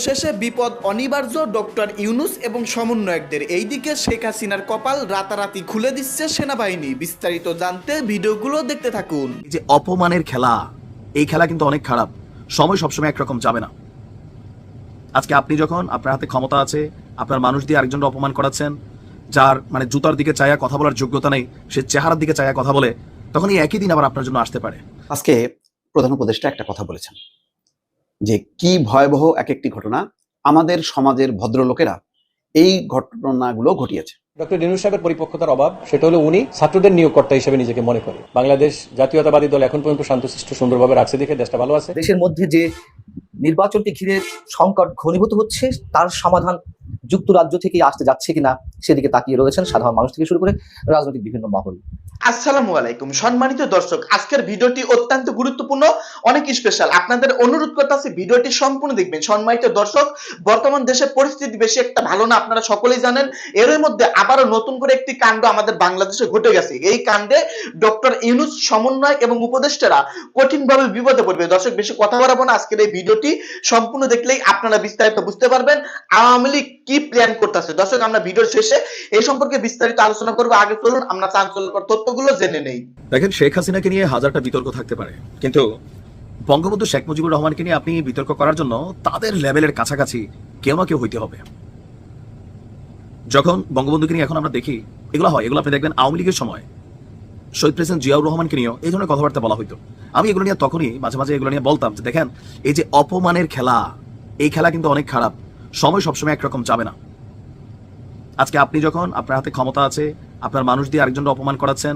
অবশেষে বিপদ অনিবার্য ডক্টর ইউনুস এবং সমন্বয়কদের। এইদিকে শেখ হাসিনার কপাল রাতারাতি খুলে দিচ্ছে সেনাবাহিনী। বিস্তারিত জানতে ভিডিওগুলো দেখতে থাকুন। যে অপমানের খেলা এই খেলা কিন্তু অনেক খারাপ। সময় সবসময় একরকম যাবে না। আজকে আপনি যখন আপনার হাতে ক্ষমতা আছে আপনার মানুষ দিয়ে আরেকজনকে অপমান করাচ্ছেন যার মানে জুতার দিকে চায়া কথা বলার যোগ্যতা নেই সে চেহারার দিকে চায়া কথা বলে তখন এই একই দিন আবার আপনার জন্য আসতে পারে। আজকে প্রধান উপদেষ্টা একটা কথা বলেছেন। যে কি ভয়াবহ এক একটি ঘটনা আমাদের সমাজের ভদ্রলোকেরা এই ঘটনাগুলো ঘটিয়েছে। ডক্টর রেণু সাহেবের পরিপক্কতার অভাব সেটা হলো উনি ছাত্রদের নিয়োগকর্তা হিসেবে নিজেকে মনে করে। বাংলাদেশ জাতীয়তাবাদী দল এখন পর্যন্ত শান্তশিষ্ট সুন্দরভাবে রাখছে দেখে দেশটা ভালো আছে। দেশের মধ্যে যে নির্বাচনকে ঘিরে সংকট ঘনীভূত হচ্ছে, তার সমাধান যুক্তরাজ্য থেকে আসতে যাচ্ছে কিনা সেদিকে তাকিয়ে রয়েছেন সাধারণ মানুষ থেকে শুরু করে রাজনৈতিক বিভিন্ন মহল। আসসালামু আলাইকুম। সম্মানিত দর্শক, আজকের ভিডিওটি অত্যন্ত গুরুত্বপূর্ণ, অনেক স্পেশাল আপনাদের অনুরোধ করতে আছে ভিডিওটি সম্পূর্ণ দেখবেন। সম্মানিত দর্শক, বর্তমান দেশের পরিস্থিতি বেশি একটা ভালো না, আপনারা সকলেই জানেন। এর মধ্যে আবারও নতুন করে একটি কাণ্ড আমাদের বাংলাদেশে ঘটে গেছে। এই কাণ্ডে ডক্টর ইউনুস সমন্বয় এবং উপদেষ্টারা কঠিনভাবে বিপদে পড়বে। দর্শক, বেশি কথা বাড়াবো না। আজকের এই ভিডিওটি সম্পূর্ণ দেখলেই আপনারা বিস্তারিত বুঝতে পারবেন। আওয়ামী লীগ কি প্ল্যান করতেছে? দর্শক, আমরা ভিডিওর শেষে এই সম্পর্কে বিস্তারিত আলোচনা করব। আগে চলুন, আমরা চাঞ্চল্যকর তথ্যগুলো জেনে নেই। দেখেন, শেখ হাসিনাকে নিয়ে হাজারটা বিতর্ক থাকতে পারে। কিন্তু বঙ্গবন্ধু শেখ মুজিবুর রহমানকে নিয়ে আপনি বিতর্ক করার জন্য তাদের লেভেলের কাছাকাছি কেউ না কেউ হইতে হবে। যখন বঙ্গবন্ধুকে নিয়ে এখন আমরা দেখি, এগুলো হয়। এগুলো আপনি দেখবেন আওয়ামী লীগের সময়। শহীদ প্রেসিডেন্ট জিয়াউর রহমানকে নিয়েও এই ধরনের কথাবার্তা বলা হইতো। আমি এগুলো নিয়ে তখনই মাঝে মাঝে এগুলো নিয়ে বলতাম যে দেখেন, এই যে অপমানের খেলা, এই খেলা কিন্তু অনেক খারাপ। সময় সবসময় একরকম যাবে না। আজকে আপনি যখন আপনার হাতে ক্ষমতা আছে, আপনার মানুষ দিয়ে আরেকজনকে অপমান করাচ্ছেন,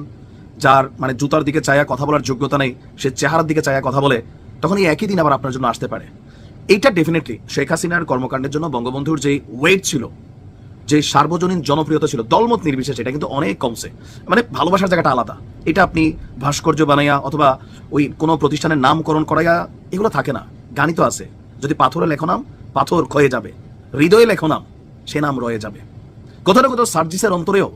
যার মানে জুতার দিকে চায়া কথা বলার যোগ্যতা নেই, সে চেহারার দিকে চায়া কথা বলে, তখন এই একই দিন আবার আপনার জন্য আসতে পারে। এইটা ডেফিনেটলি শেখ হাসিনার কর্মকাণ্ডের জন্য বঙ্গবন্ধুর যে ওয়েট ছিল যে সার্বজনীন জনপ্রিয়তা ছিল, দলমত নির্বিশেষে, এটা কিন্তু অনেক কমছে। মানে ভালোবাসার জায়গাটা আলাদা। এটা আপনি ভাস্কর্য বানাইয়া অথবা ওই কোনো প্রতিষ্ঠানের নামকরণ করাইয়া, এগুলো থাকে না। গাণিত আছে। যদি পাথরে লেখো নাম, পাথর ক্ষয়ে যাবে। হৃদয়ে লেখো নাম, সে নাম রয়ে যাবে। কোথাও না কোথাও সার্জিসের অন্তরেও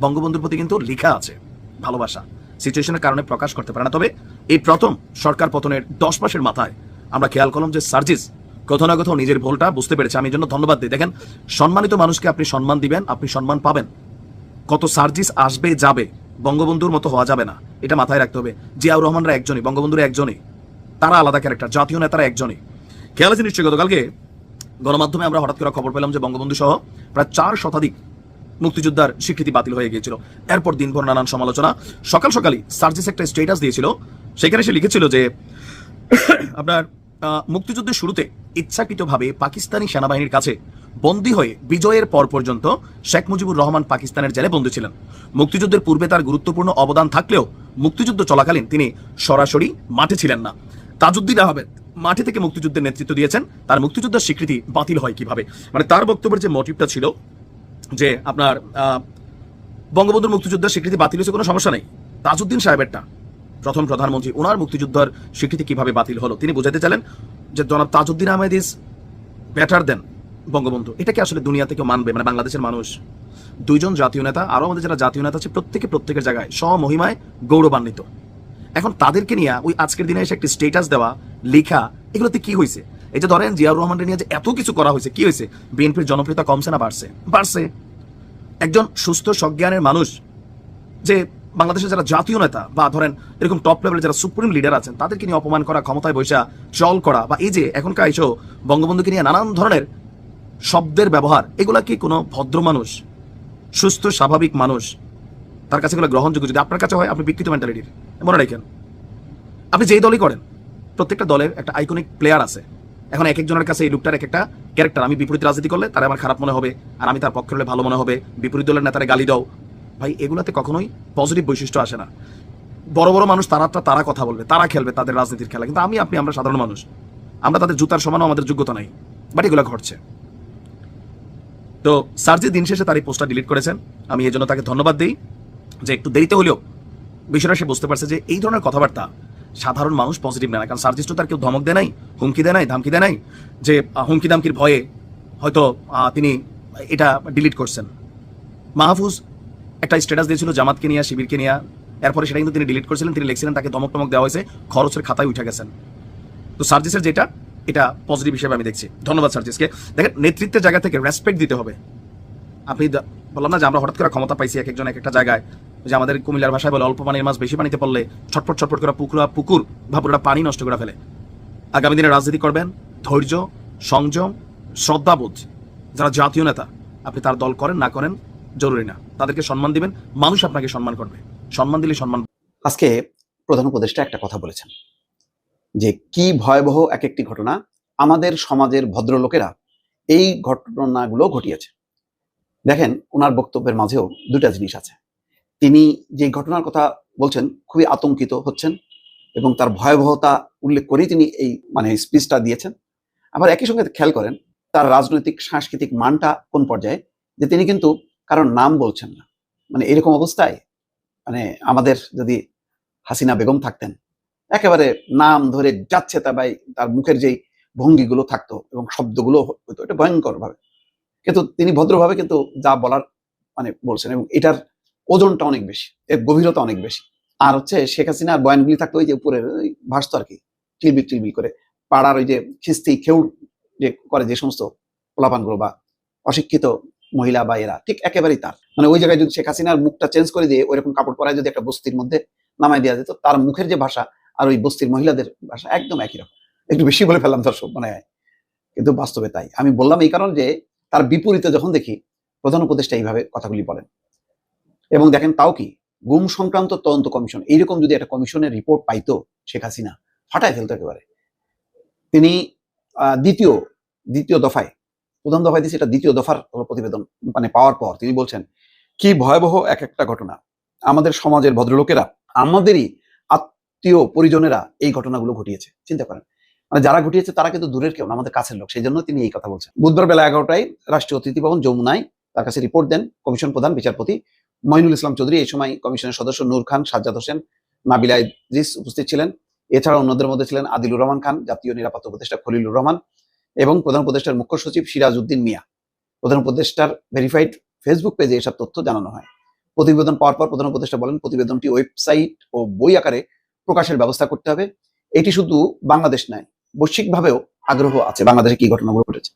বঙ্গবন্ধুর প্রতি কিন্তু লেখা আছে, ভালোবাসা। সিচুয়েশনের কারণে প্রকাশ করতে পারে না। তবে এই প্রথম সরকার পতনের দশ মাসের মাথায় আমরা খেয়াল করলাম যে সার্জিস কোথাও না কোথাও নিজের ভুলটা বুঝতে পেরেছে। আমি জন্য ধন্যবাদ দিই। দেখেন, সম্মানিত মানুষকে আপনি সম্মান দিবেন, আপনি সম্মান পাবেন। কত সার্জিস আসবে, যাবে, বঙ্গবন্ধুর মতো হওয়া যাবে না। এটা মাথায় রাখতে হবে। জিয়াউর রহমানরা একজনই, বঙ্গবন্ধুর একজনই। তারা আলাদা ক্যারেক্টার জাতীয় নেতারা একজনই। খেয়াল আছে নিশ্চয়ই গতকালকে? গণমাধ্যমে আমরা হঠাৎ করে খবর পেলাম যে বঙ্গবন্ধু সহ প্রায় চার শতাধিক মুক্তিযোদ্ধার স্বীকৃতি বাতিল হয়ে গিয়েছিল। এরপর দিনভর নানান সমালোচনা। সকাল সকালই সার্জিস একটা স্টেটাস দিয়েছিল। সেখানে সে লিখেছিল যে, আপনার মুক্তিযুদ্ধের শুরুতে ইচ্ছাকৃতভাবে পাকিস্তানি সেনাবাহিনীর কাছে বন্দী হয়ে বিজয়ের পর পর্যন্ত শেখ মুজিবুর রহমান পাকিস্তানের জেলে বন্দী ছিলেন। মুক্তিযুদ্ধের পূর্বে তার গুরুত্বপূর্ণ অবদান থাকলেও মুক্তিযুদ্ধ চলাকালীন তিনি সরাসরি মাঠে ছিলেন না। তাজউদ্দিন আহমেদ মাঠে থেকে মুক্তিযুদ্ধের নেতৃত্ব দিয়েছেন। তার মুক্তিযুদ্ধের স্বীকৃতি বাতিল হয় কীভাবে? মানে তার বক্তব্যের যে মোটিভটা ছিল যে আপনার বঙ্গবন্ধুর মুক্তিযুদ্ধের স্বীকৃতি বাতিল হয়েছে, কোনো সমস্যা নেই। তাজউদ্দিন সাহেবেরটা প্রথম প্রধানমন্ত্রী ওনার মুক্তিযুদ্ধের স্বীকৃতি কীভাবে বাতিল হলো তিনি বোঝাতে চাইলেন যে জনাব Tajuddin Ahmed is better than Bangabandhu. এটাকে আসলে দুনিয়া থেকে মানবে? মানে বাংলাদেশের মানুষ। দুইজন জাতীয় নেতা আরও আমাদের যারা জাতীয় নেতা আছে, প্রত্যেকে প্রত্যেকের জায়গায় স্বমহিমায় গৌরবান্বিত। এখন তাদেরকে নিয়ে ওই আজকের দিনে এসে একটি স্টেটাস দেওয়া, লেখা, এগুলোতে কি হয়েছে এই যে ধরেন জিয়াউর রহমানের নিয়ে যে এত কিছু করা হয়েছে কি হয়েছে বিএনপির জনপ্রিয়তা কমছে না, বাড়ছে। বাড়ছে। একজন সুস্থ, সজ্ঞানের মানুষ যে বাংলাদেশের যারা জাতীয় নেতা বা ধরেন এরকম টপ লেভেলের যারা সুপ্রিম লিডার আছেন, তাদেরকে নিয়ে অপমান করা, ক্ষমতায় বৈশা চল করা বা এই যে এখনকার এসো বঙ্গবন্ধুকে নিয়ে নানান ধরনের শব্দের ব্যবহার, এগুলা কি কোনো ভদ্র মানুষ, সুস্থ, স্বাভাবিক মানুষ তার কাছে এগুলো গ্রহণযোগ্য? যদি আপনার কাছে হয়, আপনি বিকৃত মেন্টালিটির মনে রাখেন, আপনি যেই দলই করেন, প্রত্যেকটা দলের একটা আইকনিক প্লেয়ার আছে। এখন এক একজনের কাছে এই লোকটার এক একটা ক্যারেক্টার আমি বিপরীত রাজনীতি করলে তারা আমার খারাপ মনে হবে, আর আমি তার পক্ষে হলে ভালো মনে হবে। বিপরীত দলের নেতারে গালি দাও ভাই, এগুলাতে কখনোই পজিটিভ বৈশিষ্ট্য আসে না। বড় বড় মানুষ তারা তারা কথা বলবে, তারা খেলবে তাদের রাজনীতির খেলা। কিন্তু আমি, আপনি, আমরা সাধারণ মানুষ। আমরা তাদের জুতার সমানও আমাদের যোগ্যতা নাই বাট এগুলো ঘটছে। তো সার্জি দিন শেষে তার এই পোস্টটা ডিলিট করেছেন, আমি এই জন্য তাকে ধন্যবাদ দিই যে একটু দেরিতে হলেও বিষয়টা সে বুঝতে পারছে যে এই ধরনের কথাবার্তা সাধারণ মানুষ পজিটিভ নেয় না। কারণ সার্জিস্ট তার কেউ ধমক দেয় নাই, হুমকি দেয় নাই, ধামকি দেয় নাই যে হুমকি ধামকির ভয়ে হয়তো তিনি এটা ডিলিট করছেন। মাহফুজ একটা স্ট্যাটাস দিয়েছিল জামাতকে নিয়ে, শিবিরকে নিয়ে। এরপরে সেটা কিন্তু তিনি ডিলিট করেছিলেন, তিনি লিখছিলেন, তাকে ধমক টমক দেওয়া হয়েছে, খরচের খাতায় উঠে গেছেন। তো সার্জিসের যেটা, এটা পজিটিভ হিসেবে আমি দেখছি। ধন্যবাদ সার্জিসকে। দেখেন, নেতৃত্বের জায়গা থেকে রেসপেক্ট দিতে হবে। আপনি বললাম না যে আমরা হঠাৎ করে ক্ষমতা পাইছি এক একজন এক একটা জায়গায়। যে আমাদের কুমিল্লার ভাষায় বলে, অল্প পানির মাছ বেশি পানিতে পড়লে ছটফট ছটফট করে পুকুরা পুকুর বা পুরোটা পানি নষ্ট করে ফেলে। আগামী দিনে রাজনীতি করবেন, ধৈর্য, সংযম, শ্রদ্ধাবোধ। যারা জাতীয় নেতা, আপনি তার দল করেন, না করেন জরুরি না। তাদেরকে সম্মান দিবেন, মানুষ আপনাকে সম্মান করবে। সম্মান দিলে সম্মান আজকে প্রধান উপদেষ্টা একটা কথা বলেছেন, যে কি ভয়াবহ এক একটি ঘটনা আমাদের সমাজের ভদ্রলোকেরা এই ঘটনাগুলো ঘটিয়েছে। দেখেন ওনার বক্তব্যের মাঝেও দুটা জিনিস আছে। তিনি যে ঘটনার কথা বলছেন, খুবই আতঙ্কিত হচ্ছেন এবং তার ভয়াবহতা উল্লেখ করেই তিনি এই মানে স্পিচটা দিয়েছেন। আবার একই সঙ্গে খেয়াল করেন, তার রাজনৈতিক, সাংস্কৃতিক মানটা কোন পর্যায়ে, যে তিনি কিন্তু কারোর নাম বলছেন না। মানে এরকম অবস্থায় মানে আমাদের যদি হাসিনা বেগম থাকতেন, একেবারে নাম ধরে যাচ্ছে তা ভাই, তার মুখের যেই ভঙ্গিগুলো থাকতো এবং শব্দগুলো হতো, এটা ভয়ঙ্কর ভাবে কিন্তু তিনি ভদ্রভাবে কিন্তু যা বলার মানে বলছেন এবং এটার ওজনটা অনেক বেশি, এর গভীরতা অনেক বেশি। আর হচ্ছে শেখ হাসিনার বয়ানগুলি থাকতো ওই যে উপরের, ওই ভাসতো আর কি চিলবিল চিলবিল করে। পাড়ার ওই যে খিস্তি খেউ যে করে যে সমস্ত পোলাপানগুলো বা অশিক্ষিত মহিলা বা এরা ঠিক একেবারেই তার। মানে ওই জায়গায় যদি শেখ হাসিনার মুখটা চেঞ্জ করে দিয়ে ওইরকম কাপড় পরায় যদি একটা বস্তির মধ্যে নামাই দেওয়া যেত, তার মুখের যে ভাষা আর ওই বস্তির মহিলাদের ভাষা একদম একই রকম। একটু বেশি বলে ফেললাম দর্শক মনে হয় কিন্তু বাস্তবে তাই। আমি বললাম এই কারণে যে, তার বিপরীতে যখন দেখি, প্রধান উপদেষ্টা এইভাবে কথাগুলি বলেন। এবং দেখেন তাও কি, গুম সংক্রান্ত তদন্ত কমিশন, এইরকম যদি একটা কমিশনের রিপোর্ট পাইতো শেখ হাসিনা, ফাটায় ফেলতো একেবারে। তিনি দ্বিতীয় দ্বিতীয় দফায় প্রথম দফায় দিয়েছে, এটা দ্বিতীয় দফার প্রতিবেদন মানে পাওয়ার পর। তিনি বলছেন, কি ভয়াবহ এক একটা ঘটনা। আমাদের সমাজের ভদ্রলোকেরা, আমাদেরই আত্মীয় পরিজনেরা এই ঘটনাগুলো ঘটিয়েছে। চিন্তা করেন। মানে যারা ঘটিয়েছে, তারা কিন্তু দূরের কেউ আমাদের কাছের লোক। সেই জন্য তিনি এই কথা বলছেন। বুধবার বেলা এগারোটায় রাষ্ট্রীয় অতিথি ভবন, যমুনায় তার কাছে রিপোর্ট দেন কমিশন প্রধান বিচারপতি মইনুল ইসলাম চৌধুরী। এই সময় কমিশনের সদস্য নূর খান, সাজ্জাদ হোসেন, নাবিলা ইদ্রিস উপস্থিত ছিলেন। এছাড়া অন্যদের মধ্যে ছিলেন আদিলুর রহমান খান, জাতীয় নিরাপত্তা উপদেষ্টা খলিলুর রহমান। এবং প্রধান উপদেষ্টার মুখ্য সচিব সিরাজ উদ্দিন মিয়া। প্রধান উপদেষ্টার ভেরিফাইড ফেসবুক পেজে এসব তথ্য জানানো হয়। প্রতিবেদন পাওয়ার পর প্রধান উপদেষ্টা বলেন, প্রতিবেদনটি ওয়েবসাইট ও বই আকারে প্রকাশের ব্যবস্থা করতে হবে। এটি শুধু বাংলাদেশ নয়, বৈশ্বিকভাবেও আগ্রহ আছে বাংলাদেশে কি ঘটনাগুলো ঘটেছে।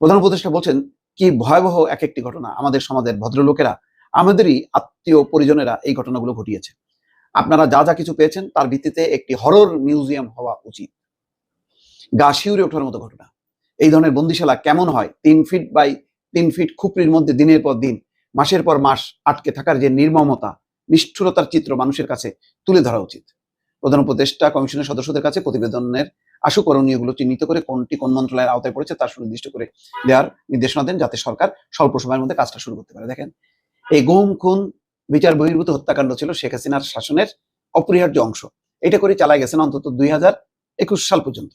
প্রধান উপদেষ্টা বলছেন, কি ভয়াবহ এক একটি ঘটনা আমাদের সমাজের ভদ্রলোকেরা, আমাদেরই আত্মীয় পরিজনেরা এই ঘটনাগুলো ঘটিয়েছে। আপনারা যা যা কিছু পেয়েছেন তার ভিত্তিতে একটি হরর মিউজিয়াম হওয়া উচিত। গা শিউরে ওঠার মতো ঘটনা। এই ধরনের বন্দিশালা কেমন হয়? তিন ফিট বাই তিন ফিট খুপড়ির মধ্যে দিনের পর দিন, মাসের পর মাস আটকে থাকার যে নির্মমতা, নিষ্ঠুরতার চিত্র মানুষের কাছে তুলে ধরা উচিত। প্রধান উপদেষ্টা, কমিশনের সদস্যদের কাছে প্রতিবেদনের আশু করণীয়গুলো চিহ্নিত করে কোনটি কোন মন্ত্রণালয়ের আওতায় পড়েছে তার সুনির্দিষ্ট করে দেওয়ার নির্দেশনা দেন যাতে সরকার স্বল্প সময়ের মধ্যে কাজটা শুরু করতে পারে। দেখেন, এই গুম, খুন, বিচার, বহির্ভূত হত্যাকাণ্ড ছিল শেখ হাসিনার শাসনের অপরিহার্য অংশ। এটা করে চালায় গেছেন অন্তত দুই হাজার একুশ সাল পর্যন্ত।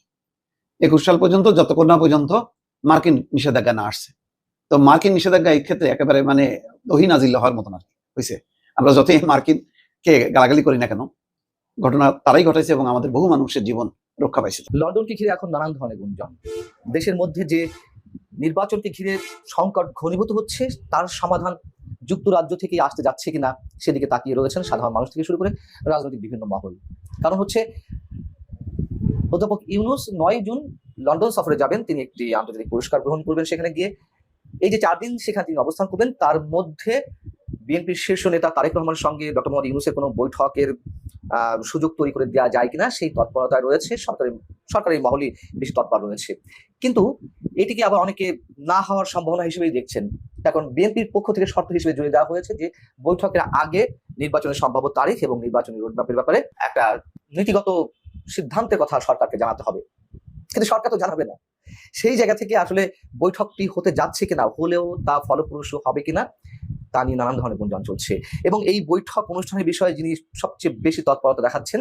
একুশ সাল পর্যন্ত, যতক্ষণ না পর্যন্ত মার্কিন নিষেধাজ্ঞা না আসছে। তো মার্কিন নিষেধাজ্ঞা এই ক্ষেত্রে একেবারে মানে দহিনাজিল হওয়ার মতন আর কি হয়েছে আমরা যতই মার্কিন কে গালাগালি করি না কেন, ঘটনা তারাই ঘটাইছে এবং আমাদের বহু মানুষের জীবন রক্ষা পাইছে। লন্ডনকে ঘিরে এখন নানান ধরনের গুঞ্জন। দেশের মধ্যে যে নির্বাচনকে ঘিরে সংকট ঘনীভূত হচ্ছে, তার সমাধান যুক্তরাজ্য থেকে আসতে যাচ্ছে কিনা সেদিকে তাকিয়ে রয়েছেন সাধারণ মানুষ থেকে শুরু করে রাজনৈতিক বিভিন্ন মহল। কারণ হচ্ছে অধ্যাপক ইউনুস নয় জুন লন্ডন সফরে যাবেন। তিনি একটি আন্তর্জাতিক পুরস্কার গ্রহণ করবেন সেখানে গিয়ে। এই যে চার দিন সেখানে তিনি অবস্থান করবেন, তার মধ্যে বিএনপির শীর্ষ নেতা তারেক রহমানের সঙ্গে ডক্টর মোহাম্মদ ইউনুসের কোনো বৈঠকের সুযোগ তৈরি করে দেওয়া যায় কিনা সেই তৎপরতায় রয়েছে। সরকারি সরকারি মহলই বেশি তৎপর রয়েছে। কিন্তু এটিকে আবার অনেকে না হওয়ার সম্ভাবনা হিসেবেই দেখছেন। এখন বিএনপির পক্ষ থেকে শর্ত হিসেবে জুড়ে দেওয়া হয়েছে যে, বৈঠকের আগে নির্বাচনের সম্ভাব্য তারিখ এবং নির্বাচনী রোডম্যাপের ব্যাপারে একটা নীতিগত সিদ্ধান্তের কথা সরকারকে জানাতে হবে। কিন্তু সরকার তো জানাবে না। সেই জায়গা থেকে আসলে বৈঠকটি হতে যাচ্ছে কিনা, হলেও তা ফলপ্রসূ হবে কিনা, তা নিয়ে নানান ধরনের গুঞ্জন চলছে। এবং এই বৈঠক অনুষ্ঠানের বিষয়ে যিনি সবচেয়ে বেশি তৎপরতা দেখাচ্ছেন,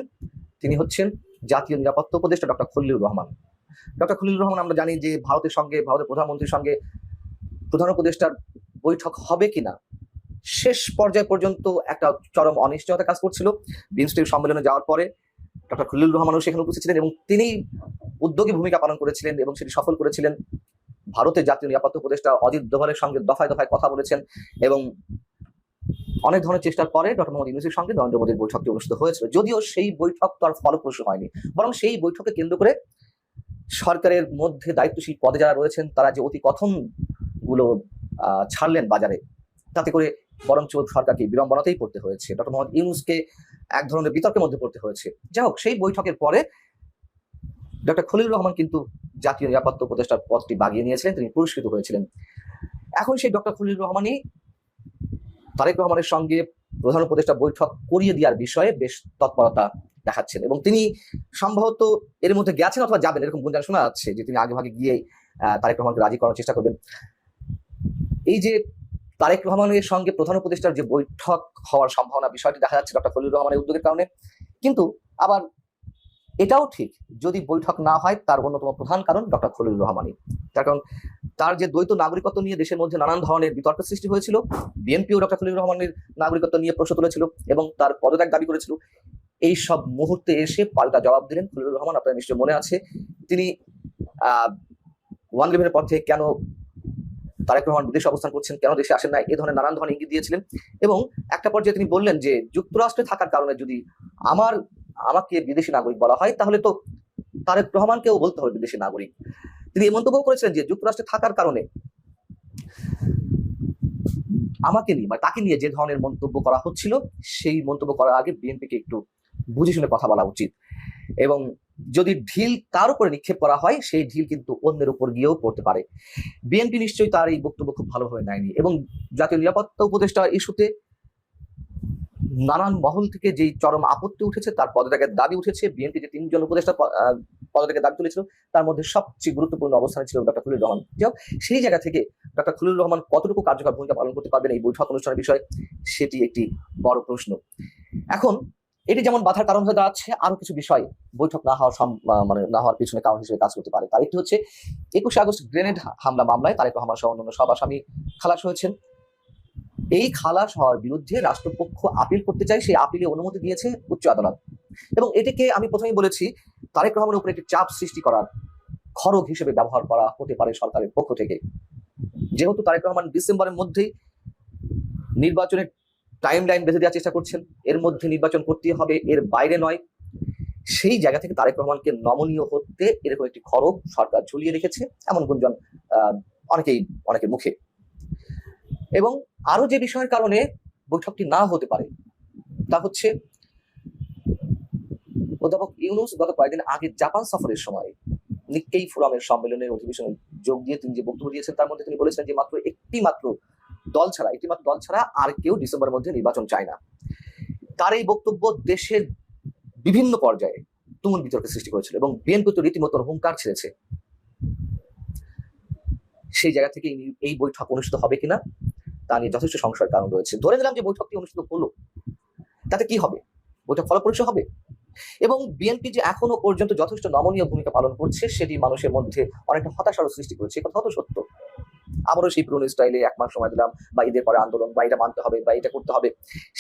তিনি হচ্ছেন জাতীয় নিরাপত্তা উপদেষ্টা ডক্টর খলিলুর রহমান। ডক্টর খলিলুর রহমান, আমরা জানি যে ভারতের সঙ্গে, ভারতের প্রধানমন্ত্রীর সঙ্গে প্রধান উপদেষ্টার বৈঠক হবে কিনা, শেষ পর্যায় পর্যন্ত একটা চরম অনিশ্চয়তা কাজ করছিল। বিমস্টেক সম্মেলনে যাওয়ার পরে ডক্টর খলিলুর রহমানও সেখানে উপস্থিত ছিলেন এবং তিনি উদ্যোগী ভূমিকা পালন করেছিলেন এবং সেটি সফল করেছিলেন। ভারতের জাতীয় নিরাপত্তা উপদেষ্টা অজিত দোভালের সঙ্গে দফায় দফায় কথা বলেছেন এবং অনেক ধরনের চেষ্টার পরে ডক্টর মোহাম্মদ ইউনুসের সঙ্গে নরেন্দ্র মোদীর বৈঠকটি অনুষ্ঠিত হয়েছিল। যদিও সেই বৈঠক তো আর ফলপ্রসূ হয়নি, বরং সেই বৈঠকে কেন্দ্র করে সরকারের মধ্যে দায়িত্বশীল পদে যারা রয়েছেন, তারা যে অতি কথনগুলো ছাড়লেন বাজারে, তাতে করে বরঞ্চ সরকারকে বিড়ম্বনাতেই পড়তে হয়েছে। ডক্টর মোহাম্মদ ইউনুসকে এক ধরনের বিতর্কের মধ্যে পড়তে হয়েছে। যাই হোক, সেই বৈঠকের পরে ডক্টর খলিলুর রহমান কিন্তু জাতীয় নিরাপত্তা উপদেষ্টার পদটি বাগিয়ে নিয়েছিলেন, তিনি পুরস্কৃত হয়েছিলেন। এখন সেই ডক্টর খলিলুর রহমানই তারেক রহমানের সঙ্গে প্রধান উপদেষ্টা বৈঠক করিয়ে দেওয়ার বিষয়ে বেশ তৎপরতা দেখাচ্ছেন এবং তিনি সম্ভবত এর মধ্যে গেছেন অথবা যাবেন, এরকম গুঞ্জন শোনা যাচ্ছে যে তিনি আগে ভাগে গিয়ে তারেক রহমানকে রাজি করার চেষ্টা করবেন। এই যে তারেক রহমানের সঙ্গে প্রধান উপদেষ্টার যে বৈঠক হওয়ার সম্ভাবনা বিষয়টি দেখা যাচ্ছে ডক্টর খলিলুর রহমানের উদ্যোগের কারণে। কিন্তু আবার এটাও ঠিক, যদি বৈঠক না হয় তার অন্যতম প্রধান কারণ ডক্টর খলিলুর রহমানই। তার কারণ তার যে দ্বৈত নাগরিকত্ব নিয়ে দেশের মধ্যে নানান ধরনের বিতর্ক সৃষ্টি হয়েছিল, বিএনপিও ডক্টর খলিলুর রহমানের নাগরিকত্ব নিয়ে প্রশ্ন তুলেছিল এবং তার পদত্যাগ দাবি করেছিল। এই সব মুহূর্তে এসে পাল্টা জবাব দিলেন খলিলুর রহমান আপনার নিশ্চয় মনে আছে। তিনি, আহ ওয়ান ইলেভেনের পর থেকে কেন তারেক রহমান বিদেশে অবস্থান করছেন, কেন দেশে আসেন না এই ধরনের নানান ধরনের ইঙ্গিত দিয়েছিলেন। এবং একটা পর্যায়ে তিনি বললেন যে, যুক্তরাষ্ট্রে থাকার কারণে যদি আমার, আমাকে বিদেশি নাগরিক বলা হয়, তাহলে তো তারেক রহমানকেও বলতে হবে বিদেশি নাগরিক। তিনি এই মন্তব্য করেছিলেন যে, যুক্তরাষ্ট্রে থাকার কারণে আমাকে নিয়ে বা তাকে নিয়ে যে ধরনের মন্তব্য করা হচ্ছিল, সেই মন্তব্য করার আগে বিএনপিকে একটু বুঝে শুনে কথা বলা উচিত। এবং যদি ঢিল তার উপরে নিক্ষেপ করা হয়, সেই ঢিল কিন্তু অন্যের উপর গিয়েও পড়তে পারে। বিএনপি নিশ্চয়ই তার এই বক্তব্য খুব ভালোভাবে নেয়নি এবং জাতীয় নিরাপত্তা উপদেষ্টা ইস্যুতে নানান মহল থেকে যেই চরম আপত্তি উঠেছে, তার পদত্যাগের দাবি উঠেছে। বিএনপি যে তিনজন উপদেষ্টা পদত্যাগের দাবি তুলেছিল, তার মধ্যে সবচেয়ে গুরুত্বপূর্ণ অবস্থানে ছিল ডক্টর খলিল রহমান। যাই সেই জায়গা থেকে ডক্টর খলিল রহমান কতটুকু কার্যকর ভূমিকা পালন করতে পারবেন এই বৈঠক অনুষ্ঠানের বিষয়, সেটি একটি বড় প্রশ্ন। এখন এটি যেমন বাধার কারণ হয়ে দাঁড়াচ্ছে, আরও কিছু বিষয় বৈঠক না হওয়ার মানে না হওয়ার পিছনে কারণ হিসেবে কাজ করতে পারে। তার একটি হচ্ছে একুশে আগস্ট গ্রেনেড হামলা মামলায় তারেক রহমান সহ অন্যান্য সব আসামি খালাস হয়েছেন এই খালাস হওয়ার বিরুদ্ধে রাষ্ট্রপক্ষ আপিল করতে চায়, সেই আপিলে অনুমতি দিয়েছে উচ্চ আদালত। এবং এটিকে আমি প্রথমেই বলেছি, তারেক রহমানের উপর একটি চাপ সৃষ্টি করার খড়গ হিসেবে ব্যবহার করা হতে পারে সরকারের পক্ষ থেকে। যেহেতু তারেক রহমান ডিসেম্বরের মধ্যেই নির্বাচনের টাইম লাইন বেঁধে দেওয়ার চেষ্টা করছেন। এর মধ্যে নির্বাচন করতে হবে, এর বাইরে নয়। সেই জায়গা থেকে তারেক রহমানকে নমনীয় হতে এরকম একটি খরব সরকার ঝুলিয়ে রেখেছে, এমন গুঞ্জন অনেকেই, অনেকের মুখে। এবং আরও যে বিষয়ের কারণে বৈঠকটি না হতে পারে, তা হচ্ছে অধ্যাপক ইউনুস গত কয়েকদিন আগে জাপান সফরের সময় নিক্কেই ফোরামের সম্মেলনের অধিবেশনে যোগ দিয়ে তিনি যে বক্তব্য দিয়েছেন, তার মধ্যে তিনি বলেছেন যে মাত্র একটি মাত্র দল ছাড়া একটি মাত্র দল ছাড়া আর কেউ ডিসেম্বরের মধ্যে নির্বাচন চায় না। তার এই বক্তব্য দেশের বিভিন্ন পর্যায়ে তুমুল বিতর্কের সৃষ্টি করেছিল এবং বিএনপি তো রীতিমতো হুঙ্কার ছেড়েছে। সেই জায়গা থেকে এই- এই বৈঠক অনুষ্ঠিত হবে কিনা তা নিয়ে যথেষ্ট সংশয়ের কারণ রয়েছে। ধরে নিলাম যে বৈঠকটি অনুষ্ঠিত হলো। তাতে কি হবে? বৈঠক ফলপ্রসূ হবে? এবং বিএনপি যে এখনও পর্যন্ত যথেষ্ট নমনীয় ভূমিকা পালন করছে, সেটি মানুষের মধ্যে অনেকটা হতাশারও সৃষ্টি করেছে। কথা তো সত্য। আবারও সেই পুরনো স্টাইলে এক মাস সময় দিলাম, বা ঈদের পরে আন্দোলন, বা এটা মানতে হবে, বা এটা করতে হবে।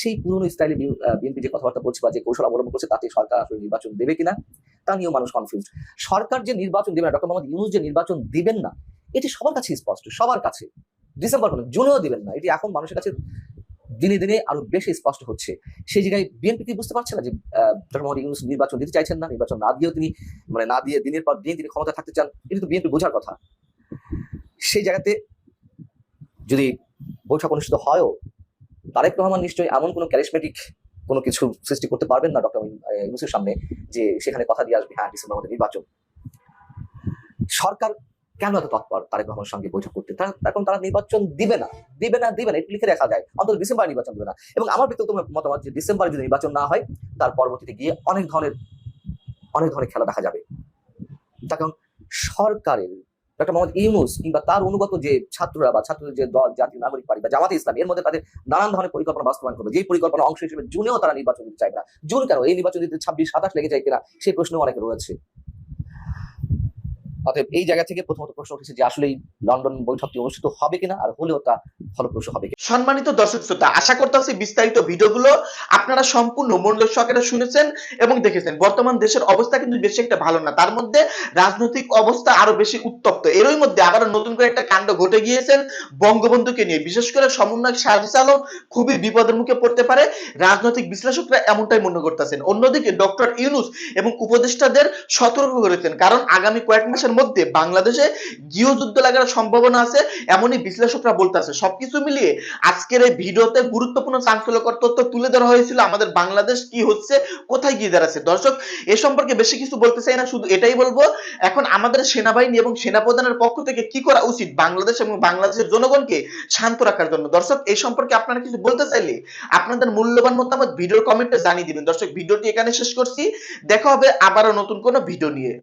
সেই পুরনো স্টাইলে বিএনপি যে কথাবার্তা বলছে বা যে কৌশল অবলম্বন করছে, তাতে সরকার আসলে নির্বাচন দেবে কিনা, তা নিয়েও মানুষ কনফিউজ সরকার যে নির্বাচন দেবে না, ডক্টর মোহাম্মদ ইউনুস যে নির্বাচন দিবেন না, এটি সবার কাছে স্পষ্ট, সবার কাছে। ডিসেম্বর কোনো, জুনেও দিবেন না। এটি এখন মানুষের কাছে দিনে দিনে আরও বেশি স্পষ্ট হচ্ছে। সেই জায়গায় বিএনপি কি বুঝতে পারছে না যে ডক্টর মোহাম্মদ ইউনুস নির্বাচন দিতে চাইছেন না, নির্বাচন না দিয়েও তিনি মানে না দিয়ে দিনের পর দিন তিনি ক্ষমতা থাকতে চান, এটি তো বিএনপি বোঝার কথা। সেই জায়গাতে যদি বৈঠক অনুষ্ঠিত হয়ও, তারেক রহমান নিশ্চয়ই এমন কোনো ক্যারিসমেটিক কোনো কিছু সৃষ্টি করতে পারবেন না, ডক্টর ইউনুসের সামনে, যে সেখানে কথা দিয়ে আসবে হ্যাঁ ডিসেম্বর মধ্যে নির্বাচন। সরকার কেন এত তৎপর তারেক রহমানের সঙ্গে বৈঠক করতে? এখন তারা নির্বাচন দিবে না দিবে না দিবে না, এটি লিখে দেখা যায়। অন্তত ডিসেম্বর নির্বাচন দিবে না। এবং আমার ব্যক্তিগত মতামত যে ডিসেম্বরে যদি নির্বাচন না হয়, তার পরবর্তীতে গিয়ে অনেক ধরনের অনেক ধরনের খেলা দেখা যাবে। তার কারণ সরকারের ডক্টর মোহাম্মদ ইউনুস কিংবা তার অনুগত যে ছাত্ররা বা ছাত্রদের যে দল, জাতীয় নাগরিক পার্টি বা জামাতে ইসলাম, এর মধ্যে তাদের নানান ধরনের পরিকল্পনা বাস্তবায়ন করবে। যেই পরিকল্পনা অংশ হিসেবে জুনেও তারা নির্বাচন দিতে চাইবে না। জুন কেন? এই নির্বাচন দিতে ছাব্বিশ, সাতাশ লেগে যায় কিনা সেই প্রশ্ন অনেক রয়েছে। অতএব এই জায়গা থেকে প্রথমত প্রশ্ন উঠেছে যে আসলে লন্ডন বৈঠকটি অনুষ্ঠিত হবে কিনা আর হলেও তা ফলপ্রসূ হবে কিনা। সম্মানিত দর্শক শ্রোতা, আশা করতেছি বিস্তারিত ভিডিওগুলো আপনারা সম্পূর্ণ মনোযোগ সহকারে শুনেছেন এবং দেখেছেন। বর্তমান দেশের অবস্থা কিন্তু বেশি একটা ভালো না। তার মধ্যে রাজনৈতিক অবস্থা আরও বেশি উত্তপ্ত। এরই মধ্যে আবার নতুন করে একটা কাণ্ড ঘটে গিয়েছেন বঙ্গবন্ধুকে নিয়ে। বিশেষ করে সাজিস আলম খুবই বিপদের মুখে পড়তে পারে। রাজনৈতিক বিশ্লেষকরা এমনটাই মনে করতেছেন। অন্যদিকে ডক্টর ইউনুস এবং উপদেষ্টাদের সতর্ক করেছেন। কারণ আগামী কয়েক মাসের মধ্যে বাংলাদেশে গৃহযুদ্ধ লাগার সম্ভাবনা আছে, এমনই বিশ্লেষকরা বলতেছে। সবকিছু মিলিয়ে আজকের এই ভিডিওতে গুরুত্বপূর্ণ চাঞ্চল্যকর তথ্য তুলে ধরা হয়েছিল আমাদের বাংলাদেশ কি হচ্ছে, কোথায় গিয়ে দাঁড়াচ্ছে। দর্শক, এ সম্পর্কে বেশি কিছু বলতে চাই না, শুধু এটাই বলব, এখন আমাদের সেনাবাহিনী এবং সেনাপ্রধানের পক্ষ থেকে কি করা উচিত বাংলাদেশ এবং বাংলাদেশের জনগণকে শান্ত রাখার জন্য? দর্শক, এই সম্পর্কে আপনারা কিছু বলতে চাইলে আপনাদের মূল্যবান মতামত ভিডিওর কমেন্টে জানিয়ে দিবেন। দর্শক, ভিডিওটি এখানে শেষ করছি। দেখা হবে আবারও নতুন কোনো ভিডিও নিয়ে।